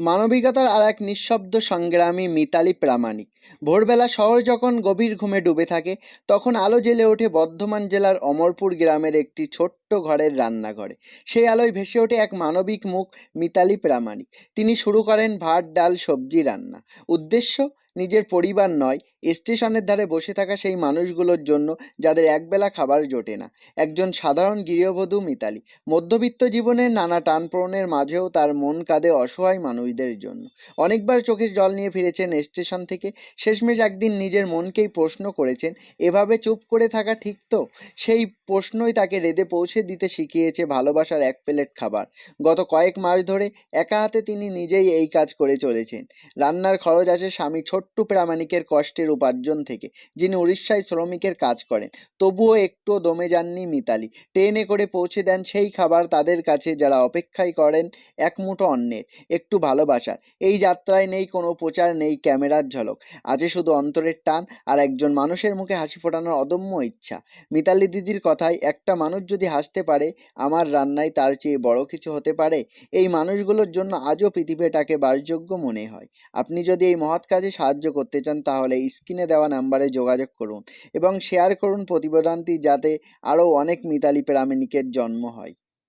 মানবিকতার আর এক নিঃশব্দ সংগ্রামী মিতালি প্রামাণিক। ভোরবেলা শহর যখন গভীর ঘুমে ডুবে থাকে, তখন আলো জেলে ওঠে বর্ধমান জেলার অমরপুর গ্রামের একটি ছোট্ট ঘরের রান্নাঘরে। সেই আলোয় ভেসে ওঠে এক মানবিক মুখ, মিতালি প্রামাণিক। তিনি শুরু করেন ভাত, ডাল, সবজি রান্না। উদ্দেশ্য? নিজের পরিবার নয়, স্টেশনের ধারে বসে থাকা সেই মানুষগুলোর জন্য যাদের একবেলা খাবার জোটে না। একজন সাধারণ গৃহবধূ মিতালি, মধ্যবিত্ত জীবনের নানা টানপ্রণের মাঝেও তার মন কাঁদে অসহায় মানুষদের জন্য। অনেকবার চোখের জল নিয়ে ফিরেছেন স্টেশন থেকে, শেষমেশ একদিন নিজের মনকেই প্রশ্ন করেছেন, এভাবে চুপ করে থাকা ঠিক তো? সেই প্রশ্নই তাকে রেদে পৌঁছে দিতে শিখিয়েছে ভালোবাসার এক প্লেট খাবার। গত কয়েক মাস ধরে একা হাতে তিনি নিজেই এই কাজ করে চলেছেন। রান্নার খরচ আছে স্বামী ছোট্টু প্রামাণিকের কষ্টের উপার্জন থেকে, যিনি উড়িষ্যায় শ্রমিকের কাজ করেন, তবুও একটুও দমে যাননি মিতালি। ট্রেনে করে পৌঁছে দেন সেই খাবার তাদের কাছে যারা অপেক্ষাই করেন এক মুঠো অন্নের, একটু ভালোবাসার। এই যাত্রায় নেই কোনো প্রচার, নেই ক্যামেরার ঝলক। আছে শুধু অন্তরের টান আর একজন মানুষের মুখে হাসি ফোটানোর অদম্য ইচ্ছা। মিতালি দিদির কথায়, একটা মানুষ যদি হাসতে পারে, আমার রান্নায় তার চেয়ে বড় কিছু হতে পারে? এই মানুষগুলোর জন্য আজও পৃথিবীটাকে বাসযোগ্য মনে হয়। আপনি যদি এই মহৎ কাজে সাহায্য করতে চান, তাহলে স্ক্রিনে দেওয়া নাম্বারে যোগাযোগ করুন এবং শেয়ার করুন প্রতিবেদনটি, যাতে আরও অনেক মিতালি প্রামাণিকের জন্ম হয়।